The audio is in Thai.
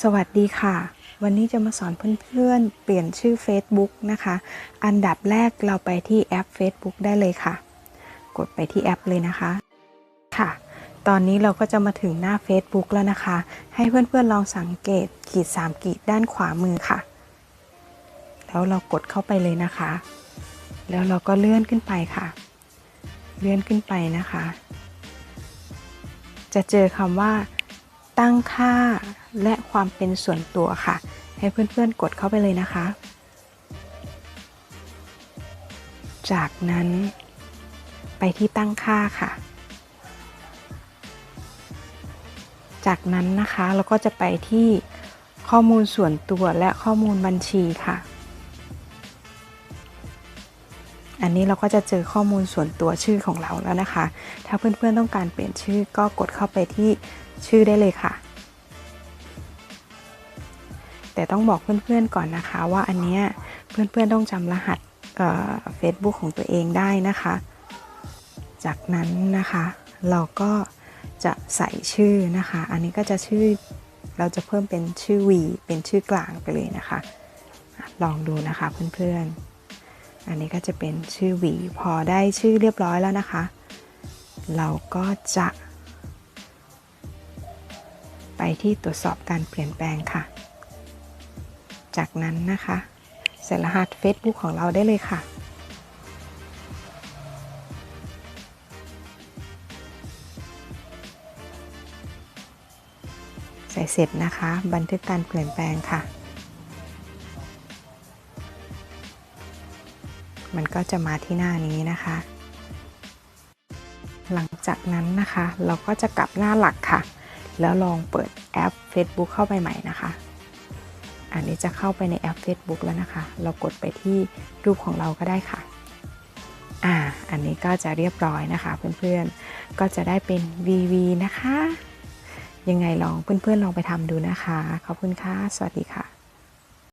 สวัสดีค่ะ วันนี้จะมาสอนเพื่อนๆ เปลี่ยนชื่อ Facebook นะคะ อันดับแรกเราไปที่แอป Facebook ได้เลยค่ะ กดไปที่แอปเลยนะคะ ค่ะ ตอนนี้เราก็จะมาถึงหน้า Facebook แล้วนะคะ ให้เพื่อนๆลองสังเกตขีด 3 ขีดด้านขวามือค่ะ แล้วเรากดเข้าไปเลยนะคะ แล้วเราก็เลื่อนขึ้นไปค่ะ เลื่อนขึ้นไปนะคะ จะเจอคำว่า ตั้งค่าและความเป็นส่วนตัวค่ะ ให้เพื่อนๆกดเข้าไปเลยนะคะ จากนั้นไปที่ตั้งค่าค่ะ จากนั้นนะคะเราก็จะไปที่ข้อมูลส่วนตัวและข้อมูลบัญชีค่ะ อันนี้เราก็จะเจอข้อมูลส่วนตัวชื่อของเราแล้วนะคะ ถ้าเพื่อนๆต้องการเปลี่ยนชื่อก็กดเข้าไปที่ ชื่อได้เลยค่ะ แต่ต้องบอกเพื่อนๆก่อนนะคะ ว่าอันเนี้ยเพื่อนๆต้องจำรหัสเฟซบุ๊กของตัวเองได้นะคะ จากนั้นนะคะเราก็จะใส่ชื่อนะคะ อันนี้ก็จะชื่อเราจะเพิ่มเป็นชื่อ V เป็นชื่อกลางไปเลยนะคะ ลองดูนะคะเพื่อนๆ อันนี้ก็จะเป็นชื่อ V พอได้ชื่อเรียบร้อยแล้วนะคะ เราก็จะ ไปที่ตรวจสอบการเปลี่ยนแปลงค่ะ จากนั้นนะคะใส่รหัส Facebook ของเราได้เลยค่ะ ใส่เสร็จนะคะ บันทึกการเปลี่ยนแปลงค่ะ มันก็จะมาที่หน้านี้นะคะ หลังจากนั้นนะคะ เราก็จะกลับหน้าหลักค่ะ แล้วลองเปิดแอป Facebook เข้าไปใหม่นะคะ อันนี้จะเข้าไปในแอป Facebook แล้วนะคะ เรากดไปที่รูปของเราก็ได้ค่ะ อ่า อันนี้ก็จะเรียบร้อยนะคะเพื่อนๆ ก็จะได้เป็น VV นะคะ ยังไงลองเพื่อนๆลองไปทำดูนะคะ ขอบคุณค่ะ สวัสดีค่ะ